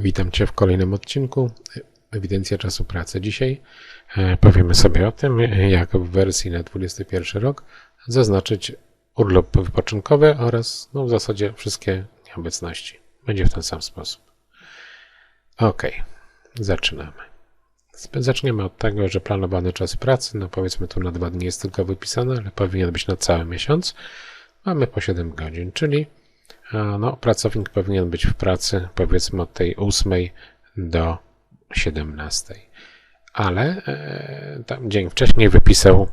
Witam Cię w kolejnym odcinku Ewidencja czasu pracy. Dzisiaj e, powiemy sobie o tym, jak w wersji na 21 rok zaznaczyć urlop wypoczynkowy oraz no, w zasadzie wszystkie nieobecności. Będzie w ten sam sposób. Ok, zaczynamy. Zaczniemy od tego, że planowany czas pracy, no powiedzmy tu na dwa dni jest tylko wypisane, ale powinien być na cały miesiąc. Mamy po 7 godzin, czyli no, pracownik powinien być w pracy powiedzmy od tej 8 do 17. Ale e, tam dzień wcześniej wypisał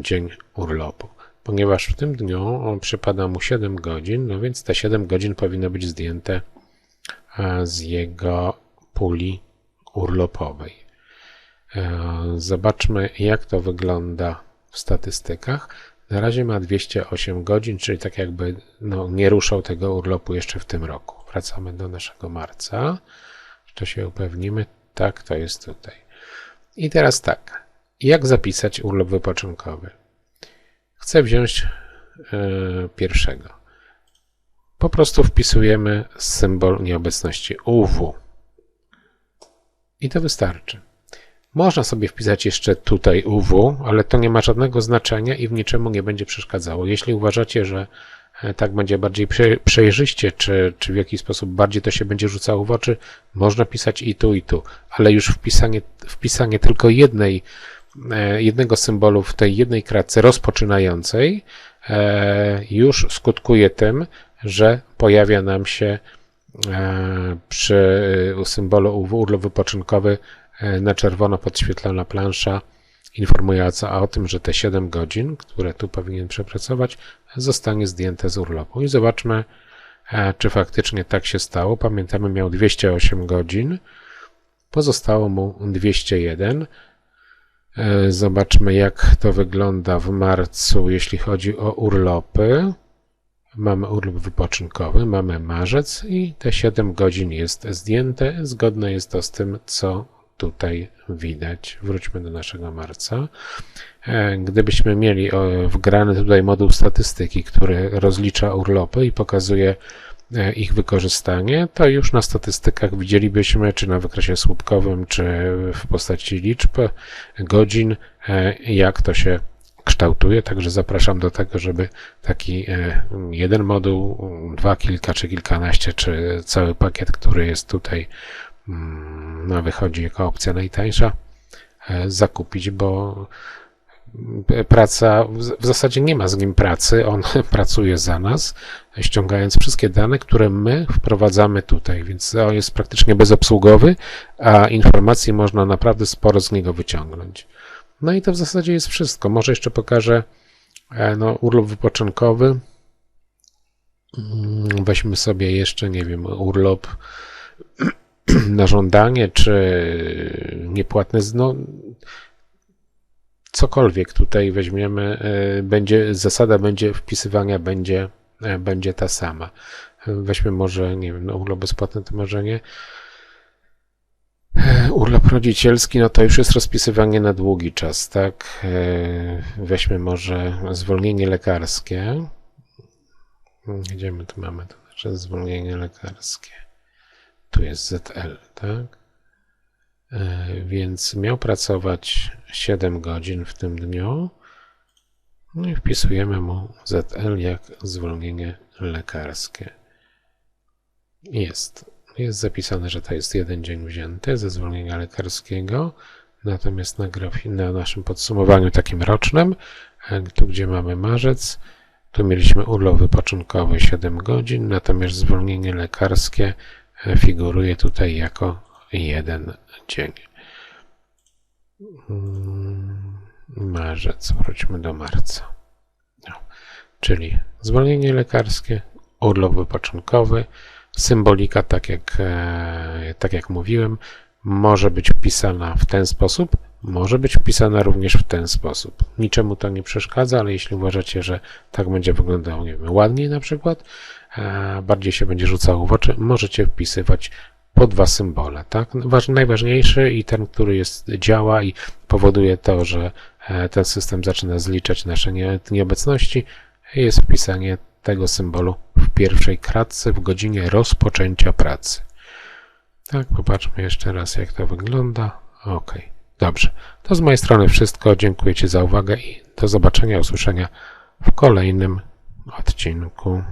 dzień urlopu. Ponieważ w tym dniu przypada mu 7 godzin, no więc te 7 godzin powinno być zdjęte z jego puli urlopowej. E, zobaczmy, jak to wygląda w statystykach. Na razie ma 208 godzin, czyli tak jakby no, nie ruszał tego urlopu jeszcze w tym roku. Wracamy do naszego marca. To się upewnimy. Tak, to jest tutaj. I teraz tak. Jak zapisać urlop wypoczynkowy? Chcę wziąć yy, pierwszego. Po prostu wpisujemy symbol nieobecności UW. I to wystarczy. Można sobie wpisać jeszcze tutaj UW, ale to nie ma żadnego znaczenia i w niczemu nie będzie przeszkadzało. Jeśli uważacie, że e, tak będzie bardziej przejrzyście, czy, czy w jakiś sposób bardziej to się będzie rzucało w oczy, można pisać i tu, i tu, ale już wpisanie, wpisanie tylko jednej, e, jednego symbolu w tej jednej kratce rozpoczynającej e, już skutkuje tym, że pojawia nam się przy symbolu UW urlop wypoczynkowy na czerwono podświetlona plansza informująca o tym, że te 7 godzin, które tu powinien przepracować, zostanie zdjęte z urlopu. I zobaczmy, e, czy faktycznie tak się stało. Pamiętamy, miał 208 godzin, pozostało mu 201. E, zobaczmy, jak to wygląda w marcu, jeśli chodzi o urlopy. Mamy urlop wypoczynkowy, mamy marzec i te 7 godzin jest zdjęte. Zgodne jest to z tym, co tutaj widać. Wróćmy do naszego marca. E, gdybyśmy mieli wgrany tutaj moduł statystyki, który rozlicza urlopy i pokazuje e, ich wykorzystanie, to już na statystykach widzielibyśmy, czy na wykresie słupkowym, czy w postaci liczb, godzin, e, jak to się kształtuje, także zapraszam do tego, żeby taki jeden moduł, dwa, kilka czy kilkanaście, czy cały pakiet, który jest tutaj no, wychodzi jako opcja najtańsza, e, zakupić, bo praca, w zasadzie nie ma z nim pracy, on pracuje za nas, ściągając wszystkie dane, które my wprowadzamy tutaj, więc on jest praktycznie bezobsługowy, a informacji można naprawdę sporo z niego wyciągnąć. No i to w zasadzie jest wszystko. Może jeszcze pokażę e, no, urlop wypoczynkowy. Mm, weźmy sobie jeszcze, nie wiem, urlop na żądanie, czy niepłatne, no, cokolwiek tutaj weźmiemy, e, będzie, zasada będzie wpisywania będzie, e, będzie ta sama. Weźmy może, nie wiem, no urlop bezpłatny to może nie. E, urlop rodzicielski, no to już jest rozpisywanie na długi czas, tak? Weźmy może zwolnienie lekarskie. Gdzie my tu mamy to znaczy zwolnienie lekarskie? Tu jest ZL, tak? E, więc miał pracować 7 godzin w tym dniu. No i wpisujemy mu ZL jak zwolnienie lekarskie. Jest. Jest zapisane, że to jest jeden dzień wzięty ze zwolnienia lekarskiego. Natomiast na, na naszym podsumowaniu takim rocznym, e, tu gdzie mamy marzec, tu mieliśmy urlop wypoczynkowy 7 godzin, natomiast zwolnienie lekarskie figuruje tutaj jako jeden dzień. Mm, marzec, wróćmy do marca. No, czyli zwolnienie lekarskie, urlop wypoczynkowy, symbolika, tak jak, e, tak jak mówiłem, może być wpisana w ten sposób, może być wpisana również w ten sposób. Niczemu to nie przeszkadza, ale jeśli uważacie, że tak będzie wyglądało nie wiem, ładniej na przykład, bardziej się będzie rzucało w oczy, możecie wpisywać po dwa symbole. Tak? Najważniejszy i ten, który jest, działa i powoduje to, że e, ten system zaczyna zliczać nasze nieobecności, jest wpisanie tego symbolu w pierwszej kratce w godzinie rozpoczęcia pracy. Tak, popatrzmy jeszcze raz, jak to wygląda. Ok, dobrze. To z mojej strony wszystko. Dziękuję Ci za uwagę i do zobaczenia, usłyszenia w kolejnym odcinku.